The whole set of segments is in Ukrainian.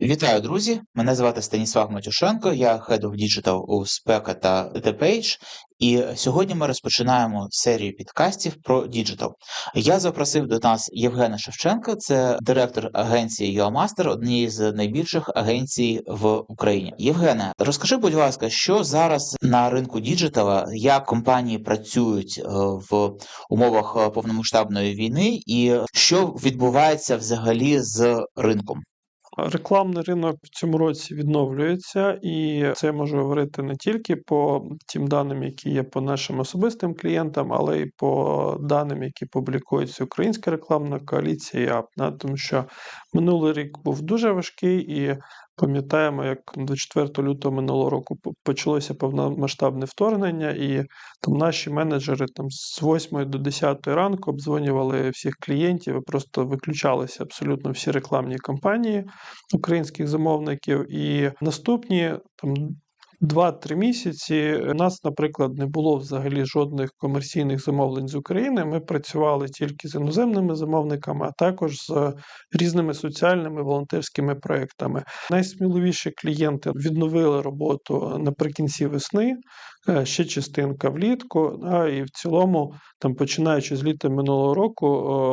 Вітаю, друзі! Мене звати Станіслав Матюшенко, я Head of Digital у Спека та The Page. І сьогодні ми розпочинаємо серію підкастів про діджитал. Я запросив до нас Євгена Шевченка, це директор агенції UAMaster, однієї з найбільших агенцій в Україні. Євгене, розкажи, будь ласка, що зараз на ринку діджитала, як компанії працюють е, в умовах е, повномасштабної війни, і що відбувається взагалі з ринком? Рекламний ринок в цьому році відновлюється, і це я можу говорити не тільки по тим даним, які є по нашим особистим клієнтам, але й по даним, які публікується Українська рекламна коаліція. Тому що минулий рік був дуже важкий, і пам'ятаємо, як 24 лютого минулого року почалося повномасштабне вторгнення, і там наші менеджери там з 8 до 10 ранку обдзвонювали всіх клієнтів і просто виключалися абсолютно всі рекламні кампанії українських замовників. І наступні там. Два-три місяці у нас, наприклад, не було взагалі жодних комерційних замовлень з України. Ми працювали тільки з іноземними замовниками, а також з різними соціальними волонтерськими проектами. Найсміливіші клієнти відновили роботу наприкінці весни, е, ще частинка влітку. а І в цілому, там починаючи з літа минулого року,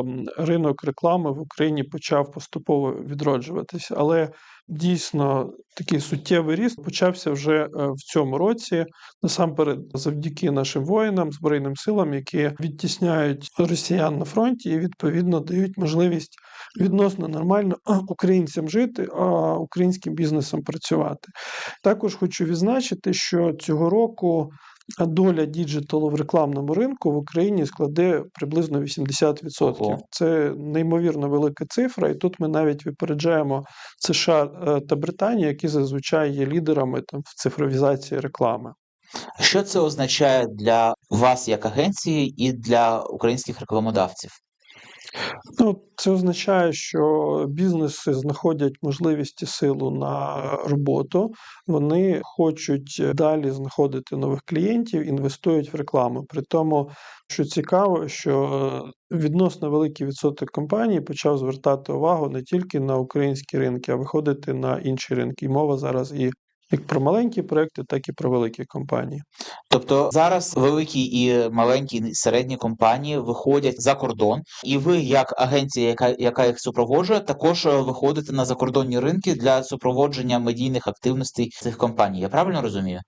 ем, ринок реклами в Україні почав поступово відроджуватися. Але дійсно такий суттєвий ріст почався вже е, в цьому році, насамперед завдяки нашим воїнам, збройним силам, які відтісняють росіян на фронті і відповідно дають можливість відносно нормально українцям жити, а українським бізнесом працювати. Також хочу відзначити, що цього року. А Доля діджиталу в рекламному ринку в Україні складе приблизно 80%. Ого. Це неймовірно велика цифра, і тут ми навіть випереджаємо США е, та Британію, які зазвичай є лідерами там в цифровізації реклами. Що це означає для вас як агенції і для українських рекламодавців? Ну, це означає, що бізнеси знаходять можливість і силу на роботу. Вони хочуть далі знаходити нових клієнтів, інвестують в рекламу. При тому, що цікаво, що відносно великий відсоток компаній почав звертати увагу не тільки на українські ринки, а виходити на інші ринки. І мова зараз і як про маленькі проекти, так і про великі компанії. Тобто зараз великі і маленькі і середні компанії виходять за кордон, і ви, як агенція, яка, яка їх супроводжує, також виходите на закордонні ринки для супроводження медійних активностей цих компаній. Я правильно розумію?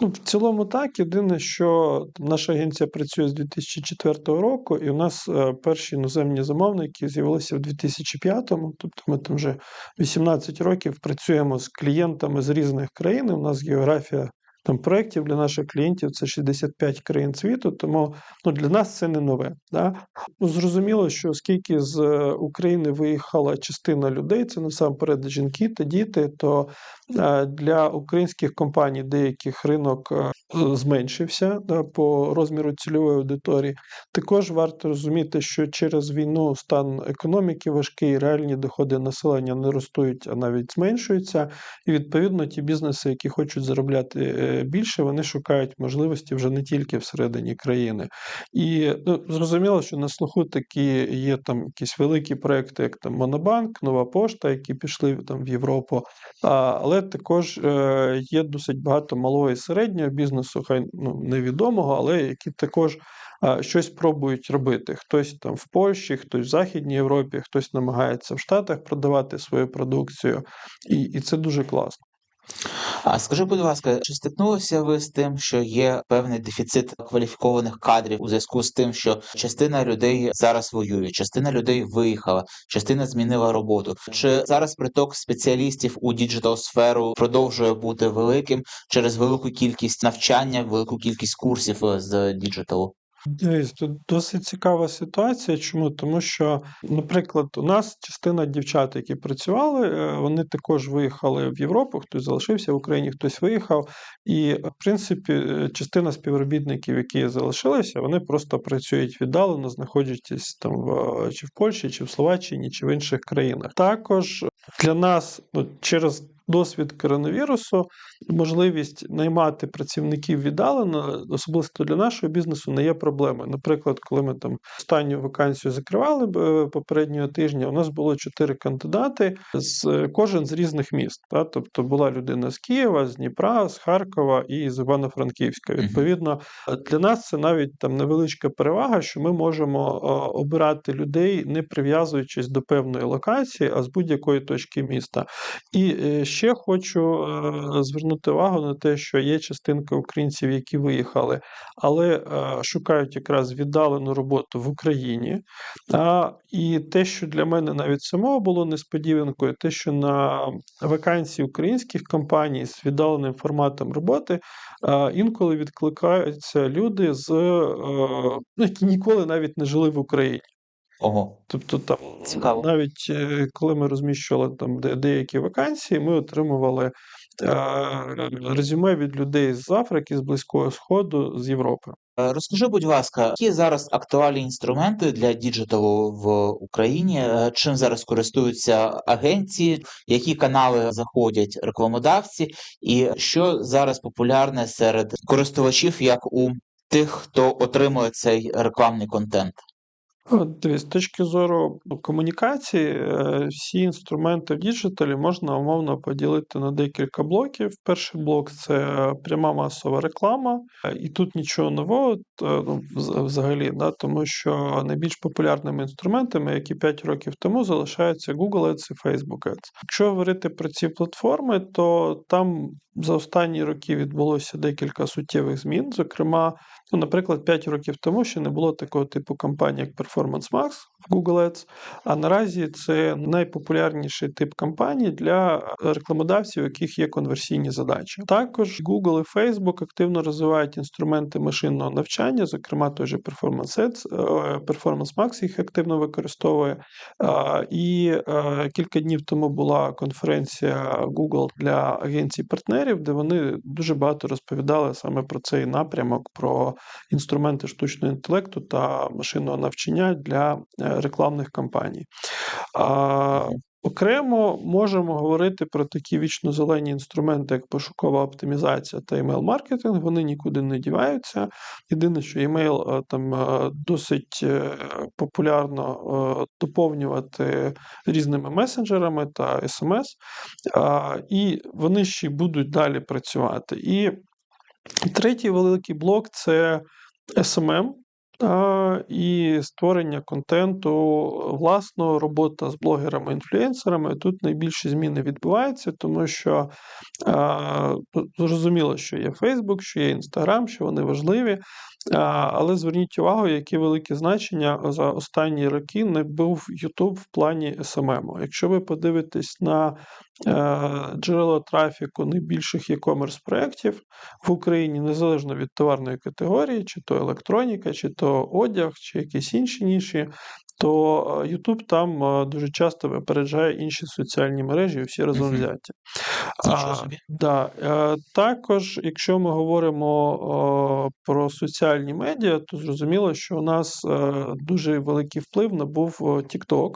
Ну, в цілому так. Єдине, що наша агенція працює з 2004 року, і у нас е, перші іноземні замовники з'явилися в 2005-му. Тобто ми там вже 18 років працюємо з клієнтами з різних країн. У нас географія там проєктів для наших клієнтів це 65 країн світу, тому ну, для нас це не нове. Да? Ну, зрозуміло, що оскільки з е, України виїхала частина людей, це насамперед жінки та діти, то е, для українських компаній деяких ринок е, зменшився да, по розміру цільової аудиторії. Також варто розуміти, що через війну стан економіки важкий, реальні доходи населення не ростуть, а навіть зменшуються. І відповідно ті бізнеси, які хочуть заробляти більше, вони шукають можливості вже не тільки всередині країни. І ну, зрозуміло, що на слуху такі є там якісь великі проекти, як там Монобанк, Нова Пошта, які пішли там в Європу. А, але також е, є досить багато малого і середнього бізнесу, хай ну, невідомого, але які також щось пробують робити. Хтось там в Польщі, хтось в Західній Європі, хтось намагається в Штатах продавати свою продукцію, і, і це дуже класно. А скажи, будь ласка, чи стикнулися ви з тим, що є певний дефіцит кваліфікованих кадрів у зв'язку з тим, що частина людей зараз воює, частина людей виїхала, частина змінила роботу? Чи зараз приток спеціалістів у діджитал сферу продовжує бути великим через велику кількість навчання, велику кількість курсів е, з діджиталу? Дивись, тут досить цікава ситуація. Чому? Тому що, наприклад, у нас частина дівчат, які працювали, е, вони також виїхали в Європу, хтось залишився в Україні, хтось виїхав. І, в принципі, е, частина співробітників, які залишилися, вони просто працюють віддалено, знаходячись там в чи в Польщі, чи в Словаччині, чи в інших країнах. Також для нас ну, через досвід коронавірусу, можливість наймати працівників віддалено, особисто для нашого бізнесу, не є проблемою. Наприклад, коли ми там останню вакансію закривали е, попереднього тижня, у нас було чотири кандидати, з кожен з різних міст. Та? Тобто була людина з Києва, з Дніпра, з Харкова і з Івано-Франківська. Відповідно, е, для нас це навіть там невеличка перевага, що ми можемо е, обирати людей, не прив'язуючись до певної локації, а з будь-якої точки міста. І е, ще хочу е, звернути увагу на те, що є частинка українців, які виїхали, але е, шукають якраз віддалену роботу в Україні. І те, що для мене навіть самого було несподіванкою, те, що на вакансії українських компаній з віддаленим форматом роботи а, інколи відкликаються люди, з, е, ну, які ніколи навіть не жили в Україні. Ого. Тобто там Цікаво. навіть е, коли ми розміщували там деякі вакансії, ми отримували е, резюме від людей з Африки, з Близького Сходу, з Європи. Е, Розкажи, будь ласка, які зараз актуальні інструменти для діджиталу в Україні? Чим зараз користуються агенції, які канали заходять рекламодавці, і що зараз популярне серед користувачів, як у тих, хто отримує цей рекламний контент? От, Дивись, з точки зору комунікації, е, всі інструменти в діджиталі можна умовно поділити на декілька блоків. Перший блок це пряма масова реклама, Е, і тут нічого нового т- ну, вз- взагалі, да, тому що найбільш популярними інструментами, які 5 років тому залишаються Google Ads і Facebook Ads. Якщо говорити про ці платформи, то там за останні роки відбулося декілька суттєвих змін. Зокрема, ну, наприклад, 5 років тому ще не було такого типу кампаній, як Performance Max Google Ads, а наразі це найпопулярніший тип кампаній для рекламодавців, у яких є конверсійні задачі. Також Google і Facebook активно розвивають інструменти машинного навчання, зокрема той же Performance Ads, е, Performance Max їх активно використовує. І е, кілька днів тому була конференція Google для агенцій партнерів, де вони дуже багато розповідали саме про цей напрямок, про інструменти штучного інтелекту та машинного навчання для е, рекламних кампаній. А, Окремо можемо говорити про такі вічно зелені інструменти, як пошукова оптимізація та email-маркетинг. Вони нікуди не діваються. Єдине, що email е, там е, досить е, популярно доповнювати різними месенджерами та а, і вони ще будуть далі працювати. І третій великий блок це SMM. І створення контенту, власного робота з блогерами-інфлюенсерами. Тут найбільші зміни відбуваються, тому що а, зрозуміло, що є Facebook, що є Instagram, що вони важливі. А, але зверніть увагу, які великі значення за останні роки не був YouTube в плані SMM. Якщо ви подивитесь на е, джерела трафіку найбільших e-commerce проєктів в Україні, незалежно від товарної категорії, чи то електроніка, чи то одяг, чи якісь інші ніші, то е, YouTube там е, дуже часто випереджає інші соціальні мережі, всі разом взяті. А. Да. Також, якщо ми говоримо про соціальні медіа, то зрозуміло, що у нас дуже великий вплив набув TikTok.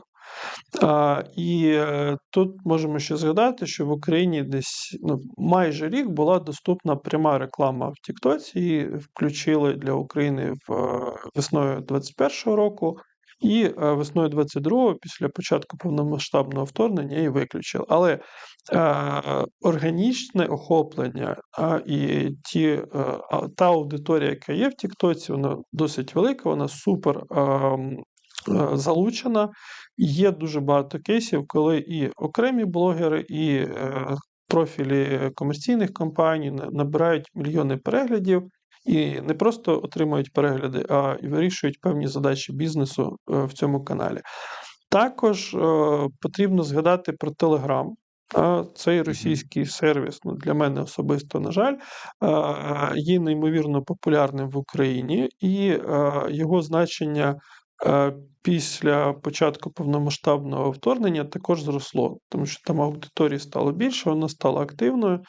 А, і е, тут можемо ще згадати, що в Україні десь ну, майже рік була доступна пряма реклама в Тіктоці. Її включили для України в е, весною 2021 року. І е, весною 22-го, після початку повномасштабного вторгнення, її виключили. Але е, органічне охоплення а, і ті, е, та аудиторія, яка є в Тіктоці, вона досить велика, вона супер ем, е, залучена. Є дуже багато кейсів, коли і окремі блогери, і е, профілі комерційних компаній набирають мільйони переглядів. І не просто отримують перегляди, а і вирішують певні задачі бізнесу е, в цьому каналі. Також е, потрібно згадати про Telegram. Цей російський сервіс, ну для мене особисто, на жаль, є неймовірно популярним в Україні, і його значення після початку повномасштабного вторгнення також зросло, тому що там аудиторії стало більше, вона стала активною,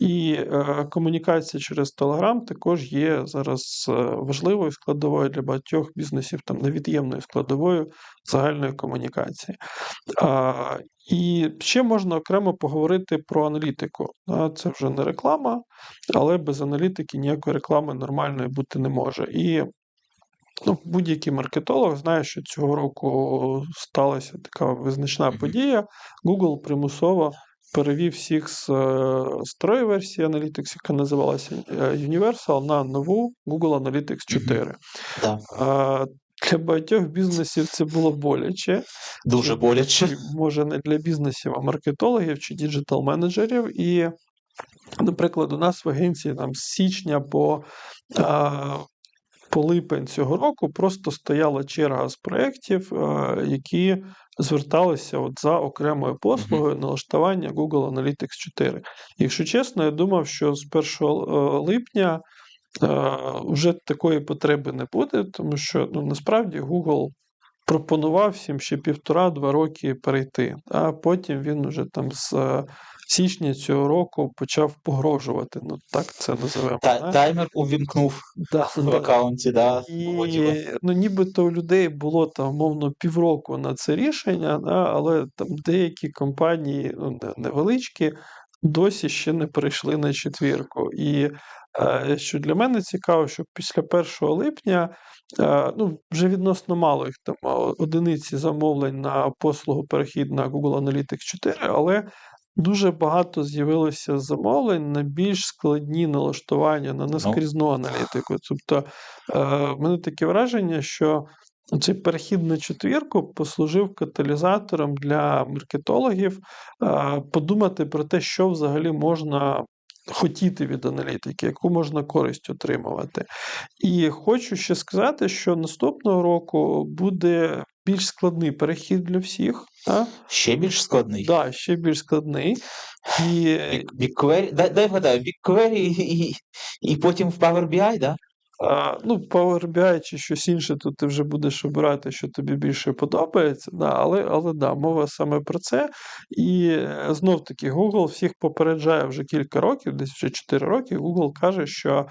і е, комунікація через Telegram також є зараз е, важливою складовою для багатьох бізнесів, там невід'ємною складовою загальної комунікації. І ще можна окремо поговорити про аналітику. Це вже не реклама, але без аналітики ніякої реклами нормальної бути не може. І ну, будь-який маркетолог знає, що цього року сталася така визначна подія. Google примусово перевів всіх з е, старої версії Analytics, яка називалася е, Universal, на нову Google Analytics 4. Да. А, Для багатьох бізнесів це було боляче. Дуже боляче. може не для бізнесів, а маркетологів чи діджитал-менеджерів. І, наприклад, у нас в агенції там з січня по, а, по липень цього року просто стояла черга з проєктів, які зверталися от за окремою послугою налаштування Google Analytics 4. Якщо чесно, я думав, що з 1 липня вже такої потреби не буде, тому що ну, насправді Google пропонував всім ще півтора-два роки перейти, а потім він уже там з е, січня цього року почав погрожувати. Ну так це називаємо. Та, таймер увімкнув Да, в да. аккаунті, да. І ну, нібито у людей було там, мовно, півроку на це рішення, да, але там деякі компанії ну, невеличкі досі ще не перейшли на четвірку. І е, що для мене цікаво, що після 1 липня е, ну, вже відносно мало їх там одиниці замовлень на послугу перехід на Google Analytics 4, але дуже багато з'явилося замовлень на більш складні налаштування, на наскрізну аналітику. Тобто, е, в мене таке враження, що цей перехід на четвірку послужив каталізатором для маркетологів е, подумати про те, що взагалі можна хотіти від аналітики, яку можна користь отримувати. І хочу ще сказати, що наступного року буде більш складний перехід для всіх. Та? Ще більш складний. Да, ще більш складний. І BigQuery, дай, дай вгадаю, BigQuery і, і, і потім в Power BI, да? А, ну, Power BI чи щось інше, то ти вже будеш обирати, що тобі більше подобається. Да, але, але да, мова саме про це. І знов таки Google всіх попереджає вже кілька років, десь вже 4 роки. Google каже, що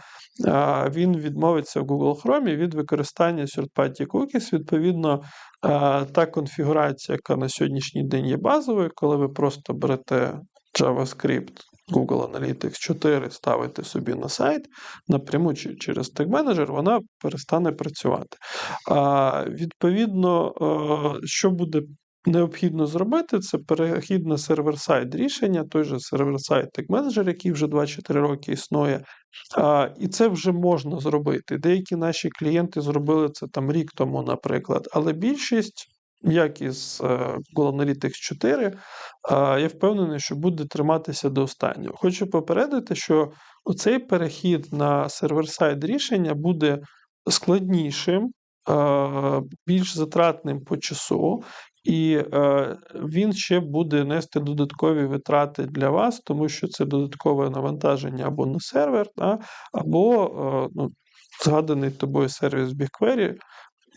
а, він відмовиться в Google Chrome від використання third-party cookies. Відповідно, а, та конфігурація, яка на сьогоднішній день є базовою, коли ви просто берете JavaScript. Google Analytics 4 ставите собі на сайт напряму через тег менеджер, вона перестане працювати. А, відповідно, е, що буде необхідно зробити, це перехід на сервер-сайд рішення, той же сервер-сайд тег менеджер, який вже 2-4 роки існує. А, і це вже можна зробити. Деякі наші клієнти зробили це там рік тому, наприклад, але більшість. Як із е, Analytics 4, я впевнений, що буде триматися до останнього. Хочу попередити, що оцей перехід на сервер-сайд рішення буде складнішим, е, більш затратним по часу, і е, він ще буде нести додаткові витрати для вас, тому що це додаткове навантаження або на сервер, або ну, згаданий тобою сервіс BigQuery.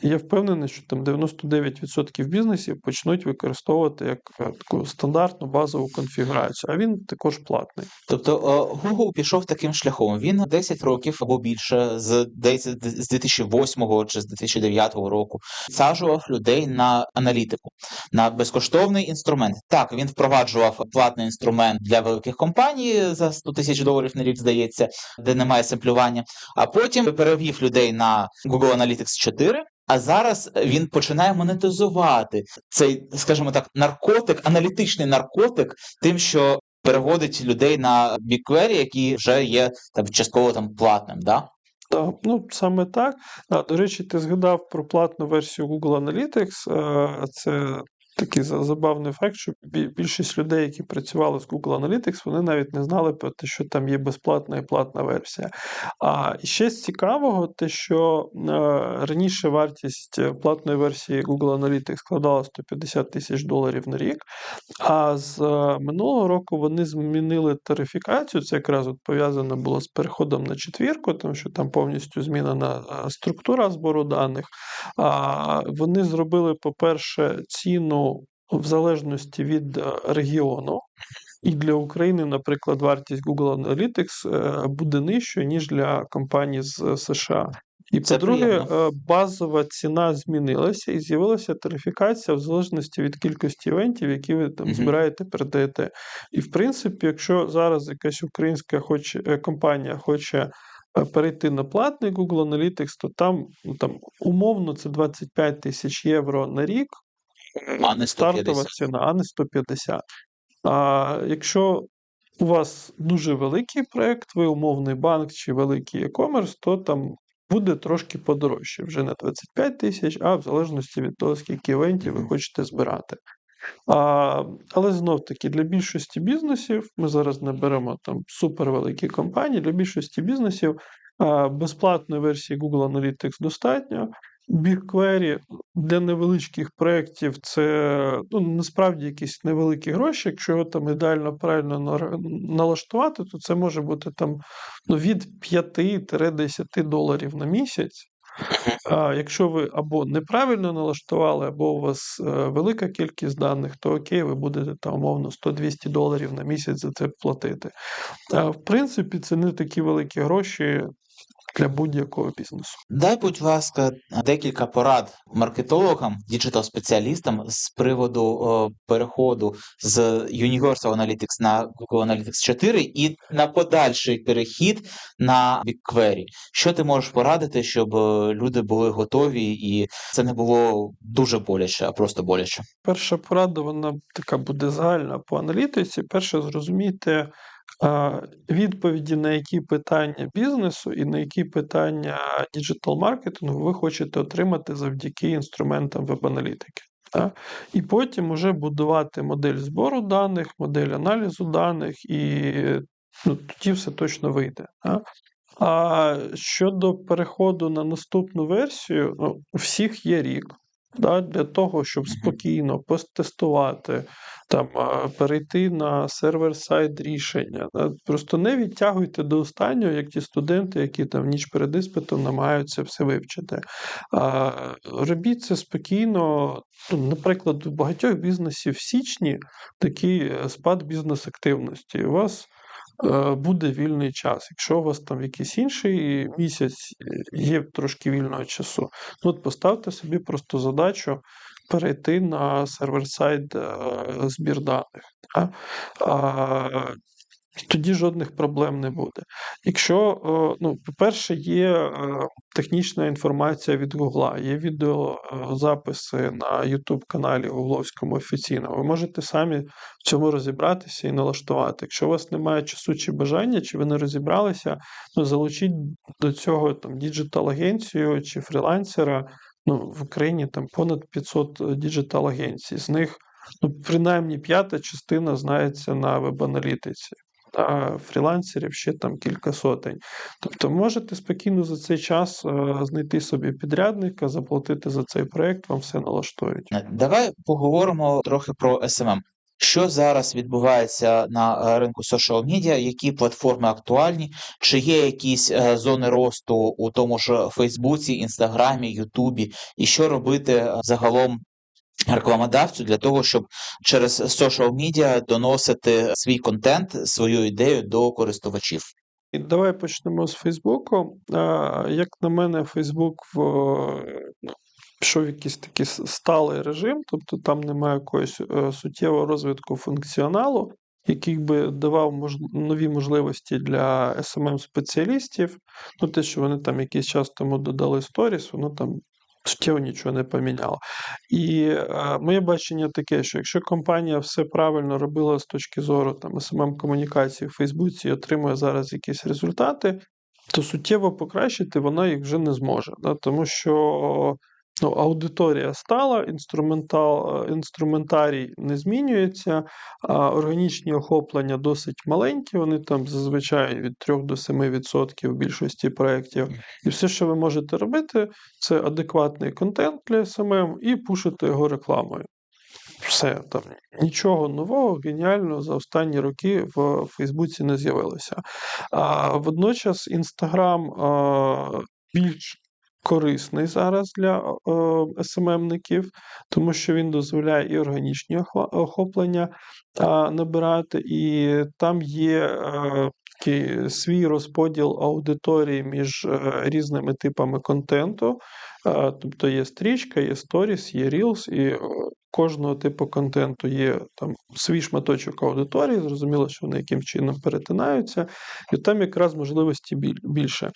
Я впевнений, що там 99% бізнесів почнуть використовувати як е, таку стандартну базову конфігурацію, а він також платний. Тобто е, Google пішов таким шляхом. Він 10 років або більше з десь з 2008 чи з 2009 року саджував людей на аналітику, на безкоштовний інструмент. Так, він впроваджував платний інструмент для великих компаній за 100 тисяч доларів на рік, здається, де немає семплювання. А потім перевів людей на Google Analytics 4. А зараз він починає монетизувати цей, скажімо так, наркотик, аналітичний наркотик, тим, що переводить людей на BigQuery, які вже є там частково там платним. Да? Так, ну саме так. А, до речі, ти згадав про платну версію Google Analytics. Е, Це такий забавний факт, що більшість людей, які працювали з Google Analytics, вони навіть не знали про те, що там є безплатна і платна версія. А ще з цікавого, те, що е, раніше вартість е, платної версії Google Analytics складала 150 тисяч доларів на рік, а з е, минулого року вони змінили тарифікацію. Це якраз от пов'язано було з переходом на четвірку, тому що там повністю змінена структура збору даних. А вони зробили, по-перше, ціну в залежності від е, регіону. І для України, наприклад, вартість Google Analytics е, буде нижчою, ніж для компаній з США. І по-друге, е, базова ціна змінилася і з'явилася тарифікація в залежності від кількості івентів, які ви там збираєте, передаєте. І в принципі, якщо зараз якась українська хоче, е, компанія хоче е, перейти на платний Google Analytics, то там, ну, там умовно це 25 тисяч євро на рік. А не стартова ціна, а не 150. А якщо у вас дуже великий проєкт, ви умовний банк чи великий e-commerce, то там буде трошки подорожче. Вже не 25 тисяч, а в залежності від того, скільки івентів ви хочете збирати. А, але знов таки для більшості бізнесів, ми зараз не беремо там супервеликі компанії, для більшості бізнесів а, безплатної версії Google Analytics достатньо. BigQuery для невеличких проєктів це ну, насправді якісь невеликі гроші. Якщо його там ідеально правильно налаштувати, то це може бути там ну, від 5-10 доларів на місяць. А якщо ви або неправильно налаштували, або у вас е, велика кількість даних, то окей, ви будете там умовно 100-200 доларів на місяць за це платити. А в принципі, це не такі великі гроші для будь-якого бізнесу. Дай, будь ласка, декілька порад маркетологам, діджитал-спеціалістам з приводу е, переходу з Universal Analytics на Google Analytics 4 і на подальший перехід на BigQuery. Що ти можеш порадити, щоб е, люди були готові і це не було дуже боляче, а просто боляче? Перша порада, вона така буде загальна по аналітиці. Перше, зрозумійте а, відповіді на які питання бізнесу і на які питання діджитал-маркетингу ви хочете отримати завдяки інструментам веб-аналітики. та. І потім уже будувати модель збору даних, модель аналізу даних, і ну, тоді все точно вийде. та. А щодо переходу на наступну версію, ну, у всіх є рік. Да, для того, щоб спокійно потестувати, там, перейти на сервер-сайт рішення. Да. Просто не відтягуйте до останнього, як ті студенти, які там ніч перед іспитом намагаються все вивчити. А, робіть це спокійно. Ну, наприклад, у багатьох бізнесів в січні такий е, спад бізнес-активності. У вас буде вільний час. Якщо у вас там якийсь інший місяць е, є трошки вільного часу, ну от поставте собі просто задачу перейти на сервер-сайт е, збір даних. Тоді жодних проблем не буде. Якщо, е, ну, по-перше, є е, технічна інформація від Гугла, є відеозаписи на YouTube каналі Гугловському офіційному. Ви можете самі в цьому розібратися і налаштувати. Якщо у вас немає часу чи бажання, чи ви не розібралися, ну залучіть до цього там діджитал-агенцію чи фрілансера. Ну, в Україні там понад 500 діджитал-агенцій. З них ну, принаймні п'ята частина знається на веб-аналітиці. А фрілансерів ще там кілька сотень. Тобто можете спокійно за цей час е, знайти собі підрядника, заплатити за цей проект, вам все налаштують. Е, Давай поговоримо трохи про SMM. Що зараз відбувається на е, ринку social media, які платформи актуальні, чи є якісь зони росту у тому ж Фейсбуці, Інстаграмі, Ютубі, і що робити загалом рекламодавцю для того, щоб через social media доносити свій контент, свою ідею до користувачів? І давай почнемо з Фейсбуку. Як на мене, Фейсбук в ну, пішов якийсь такий сталий режим, тобто там немає якогось е, суттєвого розвитку функціоналу, який би давав мож... нові можливості для smm спеціалістів Ну, те, що вони там якийсь час тому додали сторіс, воно там суттєво нічого не поміняло. І е, моє бачення таке, що якщо компанія все правильно робила з точки зору там СММ комунікації в Фейсбуці і отримує зараз якісь результати, то суттєво покращити вона їх вже не зможе. Да? Тому що Ну, аудиторія стала, інструментал, е, інструментарій не змінюється, а органічні охоплення досить маленькі, вони там зазвичай від 3 до 7% в більшості проєктів. І все, що ви можете робити, це адекватний контент для SMM і пушити його рекламою. Все там нічого нового, геніального за останні роки в Фейсбуці не з'явилося. А водночас Інстаграм більш корисний зараз для СММників, тому що він дозволяє і органічні охоплення набирати, і там є е, такий свій розподіл аудиторії між е, різними типами контенту. Тобто є стрічка, є сторіс, є Reels, і е, кожного типу контенту є там свій шматочок аудиторії. Зрозуміло, що вони яким чином перетинаються, і там якраз можливості більше.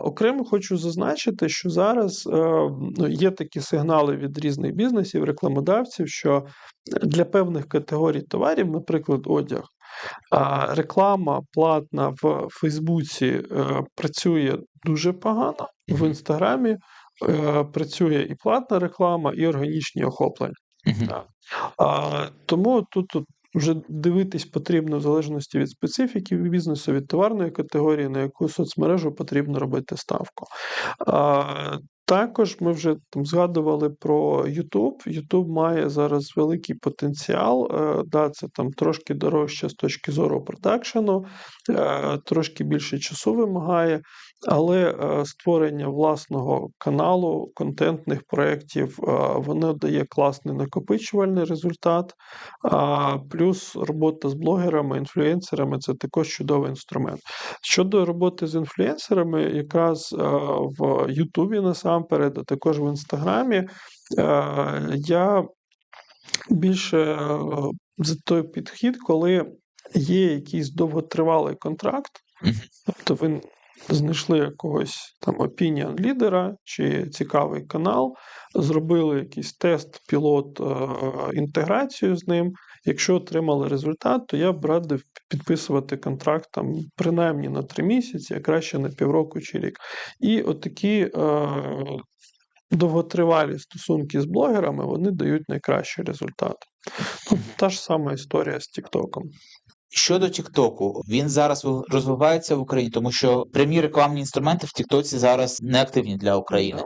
Окремо хочу зазначити, що зараз е, ну, є такі сигнали від різних бізнесів, рекламодавців, що для певних категорій товарів, наприклад, одяг. Реклама платна в Фейсбуці е, працює дуже погано, в Інстаграмі працює і платна реклама, і органічні охоплення. Так. А, тому тут, тут вже дивитись потрібно в залежності від специфіки бізнесу, від товарної категорії, на яку соцмережу потрібно робити ставку. А, також ми вже там згадували про YouTube. YouTube має зараз великий потенціал. Е, Да, це там трошки дорожче з точки зору продакшену, е, трошки більше часу вимагає, але е, створення власного каналу, контентних проєктів, е, воно дає класний накопичувальний результат. Плюс робота з блогерами, інфлюенсерами це також чудовий інструмент. Щодо роботи з інфлюенсерами, якраз е, в Ютубі насамперед, а також в Інстаграмі, я більше за той підхід, коли є якийсь довготривалий контракт, тобто ви знайшли якогось там опініон лідера чи цікавий канал, зробили якийсь тест, пілот, е, інтеграцію з ним. Якщо отримали результат, то я б радив підписувати контракт там принаймні на три місяці, а краще на півроку чи рік. І отакі е, довготривалі стосунки з блогерами вони дають найкращий результат. Ну, та ж сама історія з Тіктоком. Щодо Тіктоку, він зараз розвивається в Україні, тому що прямі рекламні інструменти в Тіктоці зараз не активні для України.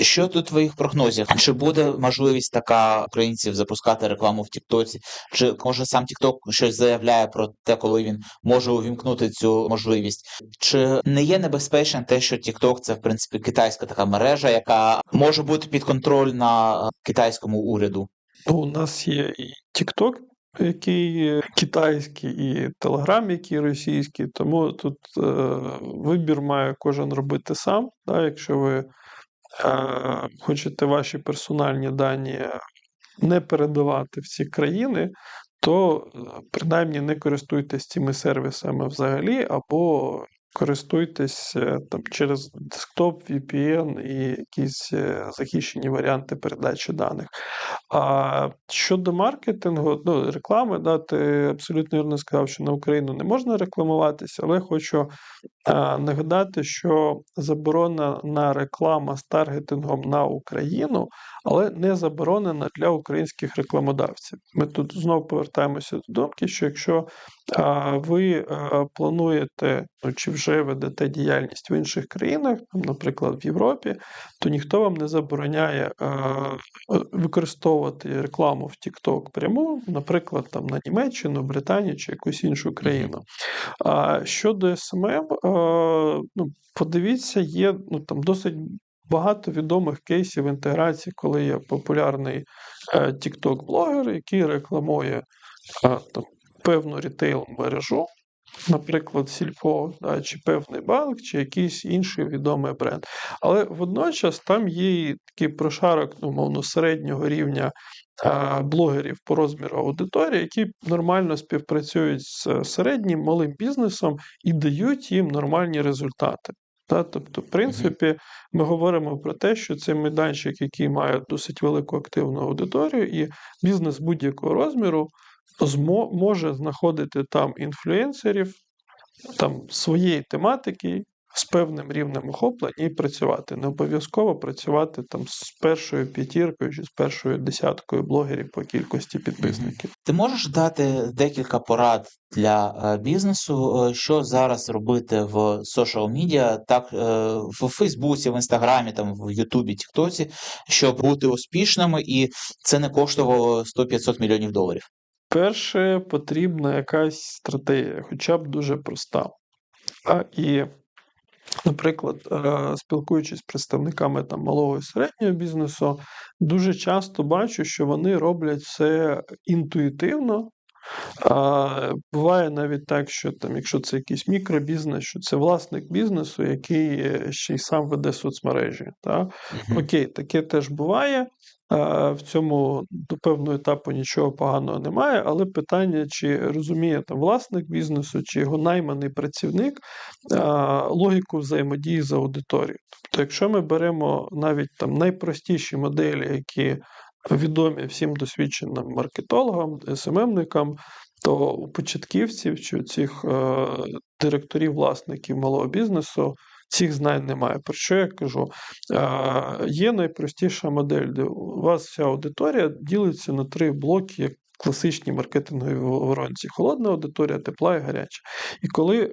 Що тут в твоїх прогнозах? Чи буде можливість така українців запускати рекламу в Тіктоці? Чи може сам Тікток щось заявляє про те, коли він може увімкнути цю можливість? Чи не є небезпечним те, що Тікток це в принципі китайська така мережа, яка може бути підконтрольна е, китайському уряду? Ну, у нас є і TikTok, який китайський, і Telegram, який російський, тому тут е, вибір має кожен робити сам. Да, якщо ви е, хочете ваші персональні дані не передавати в ці країни, то е, принаймні не користуйтесь цими сервісами взагалі, або користуйтесь е, там через десктоп, VPN і якісь е, захищені варіанти передачі даних. А щодо маркетингу, ну, реклами, да, ти абсолютно вірно сказав, що на Україну не можна рекламуватися, але хочу а, нагадати, що заборона на реклама з таргетингом на Україну, але не заборонена для українських рекламодавців. Ми тут знову повертаємося до думки, що якщо а, ви а, плануєте ну, чи вже ведете діяльність в інших країнах, там, наприклад, в Європі, то ніхто вам не забороняє а, використовувати рекламу в TikTok пряму, наприклад, там на Німеччину, Британію чи якусь іншу країну. А щодо SMM, а, ну, подивіться, є ну, там досить багато відомих кейсів інтеграції, коли є популярний е, TikTok-блогер, який рекламує а, там, певну рітейл-мережу, наприклад, Сільпо, да, чи певний банк, чи якийсь інший відомий бренд. Але водночас там є і такий прошарок, ну, мовно, середнього рівня а, блогерів по розміру аудиторії, які нормально співпрацюють з середнім малим бізнесом і дають їм нормальні результати. Та, тобто, в принципі, ми говоримо про те, що це майданчик, який має досить велику активну аудиторію, і бізнес будь-якого розміру може знаходити там інфлюенсерів, там своєї тематики, з певним рівнем охоплення і працювати. Не обов'язково працювати там з першою п'ятіркою чи з першою десяткою блогерів по кількості підписників. Ти можеш дати декілька порад для е, бізнесу, е, що зараз робити в social медіа, так е, в Фейсбуці, в Інстаграмі, там в Ютубі, Тіктоці, щоб бути успішними, і це не коштувало 100-500 мільйонів доларів. Перше, потрібна якась стратегія, хоча б дуже проста. А, і, наприклад, е, спілкуючись з представниками там, малого і середнього бізнесу, дуже часто бачу, що вони роблять все інтуїтивно. А, буває навіть так, що там, якщо це якийсь мікробізнес, що це власник бізнесу, який е, ще й сам веде соцмережі. Так? Мгм. Окей, таке теж буває. В цьому до певного етапу нічого поганого немає, але питання, чи розуміє там власник бізнесу, чи його найманий працівник логіку взаємодії з аудиторією. Тобто, якщо ми беремо навіть там найпростіші моделі, які відомі всім досвідченим маркетологам, СММникам, то у початківців чи у цих е, директорів, власників малого бізнесу цих знань немає. Про що я кажу? Е, Є найпростіша модель, де у вас вся аудиторія ділиться на три блоки, як класичні маркетингові воронці: холодна аудиторія, тепла і гаряча. І коли е,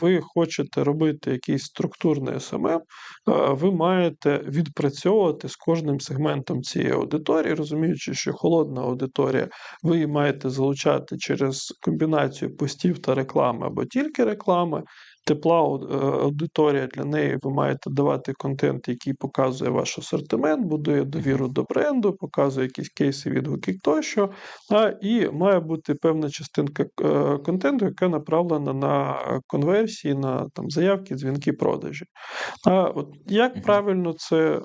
ви хочете робити якийсь структурний СММ, е, ви маєте відпрацьовувати з кожним сегментом цієї аудиторії, розуміючи, що холодна аудиторія ви її маєте залучати через комбінацію постів та реклами або тільки реклами. Тепла е, аудиторія для неї ви маєте давати контент, який показує ваш асортимент, будує довіру до бренду, показує якісь кейси, відгуки тощо. А, і має бути певна частинка е, контенту, яка направлена на конверсії, на там, заявки, дзвінки, продажі. А от як правильно це е,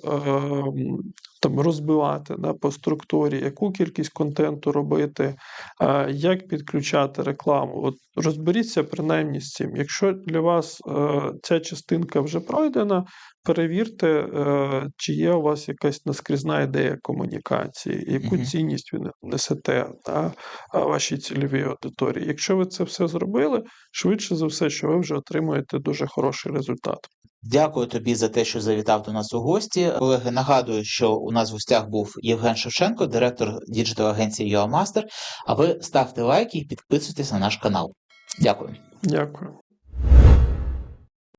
там, розбивати да, по структурі, яку кількість контенту робити, е, як підключати рекламу? От розберіться принаймні з цим. Якщо для вас е, ця частинка вже пройдена, перевірте, е, чи є у вас якась наскрізна ідея комунікації, яку цінність ви несете да, вашій цільовій аудиторії. Якщо ви це все зробили, швидше за все, що ви вже отримуєте дуже хороший результат. Дякую тобі за те, що завітав до нас у гості. Колеги, нагадую, що у нас в гостях був Євген Шевченко, директор діджитал-агенції UAMaster. А ви ставте лайки і підписуйтесь на наш канал. Дякую. Дякую.